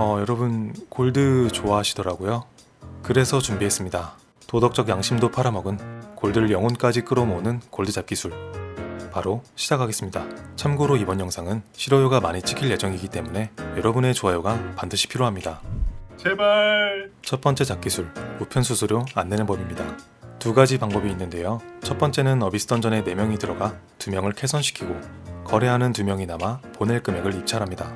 어, 여러분 골드 좋아하시더라고요. 그래서 준비했습니다. 도덕적 양심도 팔아먹은 골드를 영혼까지 끌어모으는 골드 잡기술. 바로 시작하겠습니다. 참고로 이번 영상은 실효요가 많이 찍힐 예정이기 때문에 여러분의 좋아요가 반드시 필요합니다. 제발 첫 번째 잡기술, 우편 수수료 안 내는 법입니다. 두 가지 방법이 있는데요. 첫 번째는 어비스 던전에 4명이 들어가 2명을 캐선시키고 거래하는 2명이 남아 보낼 금액을 입찰합니다.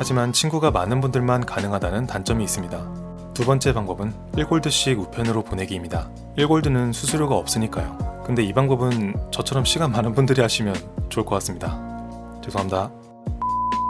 하지만 친구가 많은 분들만 가능하다는 단점이 있습니다. 두 번째 방법은 1골드씩 우편으로 보내기입니다. 1골드는 수수료가 없으니까요. 근데 이 방법은 저처럼 시간 많은 분들이 하시면 좋을 것 같습니다. 죄송합니다.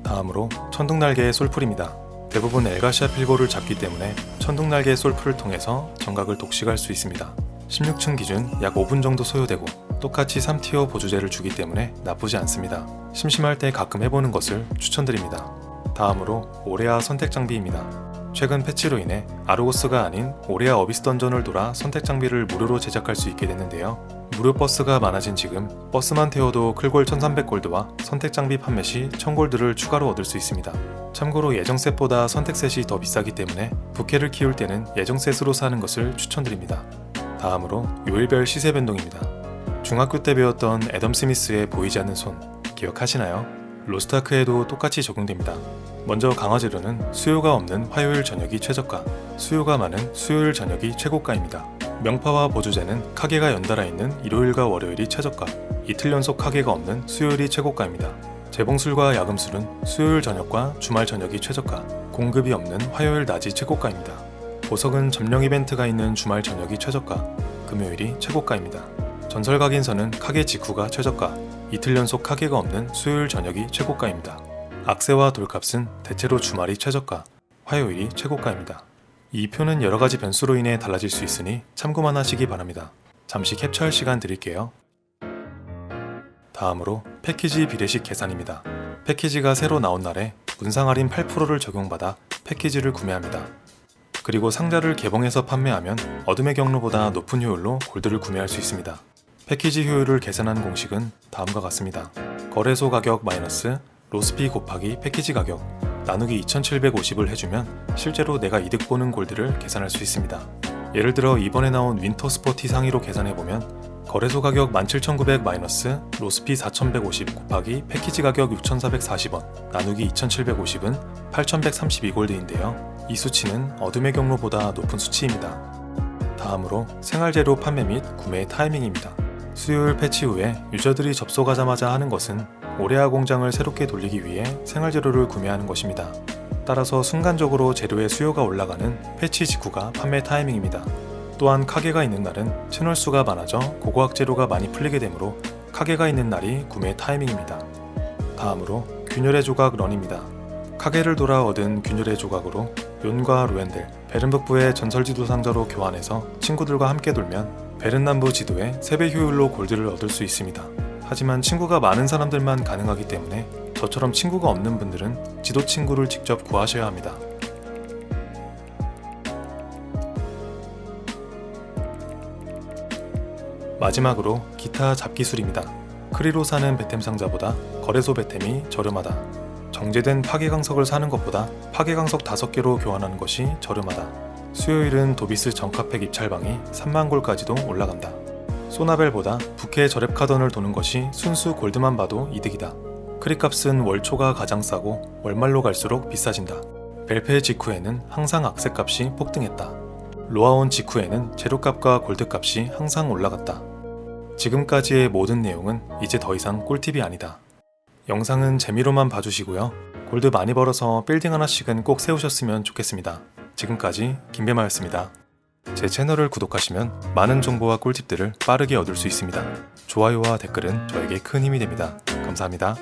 다음으로 천둥날개의 솔풀입니다. 대부분 엘가시아 필고를 잡기 때문에 천둥날개의 솔풀을 통해서 정각을 독식할 수 있습니다. 16층 기준 약 5분 정도 소요되고 똑같이 3티어 보조제를 주기 때문에 나쁘지 않습니다. 심심할 때 가끔 해보는 것을 추천드립니다. 다음으로 오레아 선택 장비입니다. 최근 패치로 인해 아르고스가 아닌 오레아 어비스 던전을 돌아 선택 장비를 무료로 제작할 수 있게 됐는데요. 무료 버스가 많아진 지금 버스만 태워도 클골 1300골드와 선택 장비 판매 시 1000골드를 추가로 얻을 수 있습니다. 참고로 예정셋보다 선택셋이 더 비싸기 때문에 부캐를 키울 때는 예정셋으로 사는 것을 추천드립니다. 다음으로 요일별 시세 변동입니다. 중학교 때 배웠던 애덤 스미스의 보이지 않는 손 기억하시나요? 로스타크에도 똑같이 적용됩니다. 먼저 강화 재료는 수요가 없는 화요일 저녁이 최저가, 수요가 많은 수요일 저녁이 최고가입니다. 명파와 보조제는 카게가 연달아 있는 일요일과 월요일이 최저가, 이틀 연속 카게가 없는 수요일이 최고가입니다. 재봉술과 야금술은 수요일 저녁과 주말 저녁이 최저가, 공급이 없는 화요일 낮이 최고가입니다. 보석은 점령 이벤트가 있는 주말 저녁이 최저가, 금요일이 최고가입니다. 전설 각인선은 카게 직후가 최저가, 이틀 연속 카게가 없는 수요일 저녁이 최고가입니다. 악세와 돌값은 대체로 주말이 최저가, 화요일이 최고가입니다. 이 표는 여러 가지 변수로 인해 달라질 수 있으니 참고만 하시기 바랍니다. 잠시 캡처할 시간 드릴게요. 다음으로 패키지 비례식 계산입니다. 패키지가 새로 나온 날에 문상 할인 8%를 적용받아 패키지를 구매합니다. 그리고 상자를 개봉해서 판매하면 어둠의 경로보다 높은 효율로 골드를 구매할 수 있습니다. 패키지 효율을 계산하는 공식은 다음과 같습니다. 거래소 가격 마이너스 로스피 곱하기 패키지 가격 나누기 2750을 해주면 실제로 내가 이득 보는 골드를 계산할 수 있습니다. 예를 들어 이번에 나온 윈터 스포티 상위로 계산해보면 거래소 가격 17,900 마이너스 로스피 4,150 곱하기 패키지 가격 6,440원 나누기 2,750은 8,132골드인데요. 이 수치는 어둠의 경로보다 높은 수치입니다. 다음으로 생활재료 판매 및 구매 타이밍입니다. 수요일 패치 후에 유저들이 접속하자마자 하는 것은 오레아 공장을 새롭게 돌리기 위해 생활 재료를 구매하는 것입니다. 따라서 순간적으로 재료의 수요가 올라가는 패치 직후가 판매 타이밍입니다. 또한 카게가 있는 날은 채널 수가 많아져 고고학 재료가 많이 풀리게 되므로 카게가 있는 날이 구매 타이밍입니다. 다음으로 균열의 조각 런입니다. 카게를 돌아 얻은 균열의 조각으로 욘과 루엔델, 베른북부의 전설지도 상자로 교환해서 친구들과 함께 돌면 베른남부 지도에 3배 효율로 골드를 얻을 수 있습니다. 하지만 친구가 많은 사람들만 가능하기 때문에 저처럼 친구가 없는 분들은 지도 친구를 직접 구하셔야 합니다. 마지막으로 기타 잡기술입니다. 크리로 사는 베템 상자보다 거래소 베템이 저렴하다. 정제된 파괴강석을 사는 것보다 파괴강석 5개로 교환하는 것이 저렴하다. 수요일은 도비스 정카팩 입찰방이 3만 골까지도 올라간다. 소나벨보다 부캐 저랩 카던을 도는 것이 순수 골드만 봐도 이득이다. 크리값은 월초가 가장 싸고 월말로 갈수록 비싸진다. 벨페 직후에는 항상 악세값이 폭등했다. 로아온 직후에는 재료값과 골드값이 항상 올라갔다. 지금까지의 모든 내용은 이제 더 이상 꿀팁이 아니다. 영상은 재미로만 봐주시고요. 골드 많이 벌어서 빌딩 하나씩은 꼭 세우셨으면 좋겠습니다. 지금까지 김배마였습니다. 제 채널을 구독하시면 많은 정보와 꿀팁들을 빠르게 얻을 수 있습니다. 좋아요와 댓글은 저에게 큰 힘이 됩니다. 감사합니다.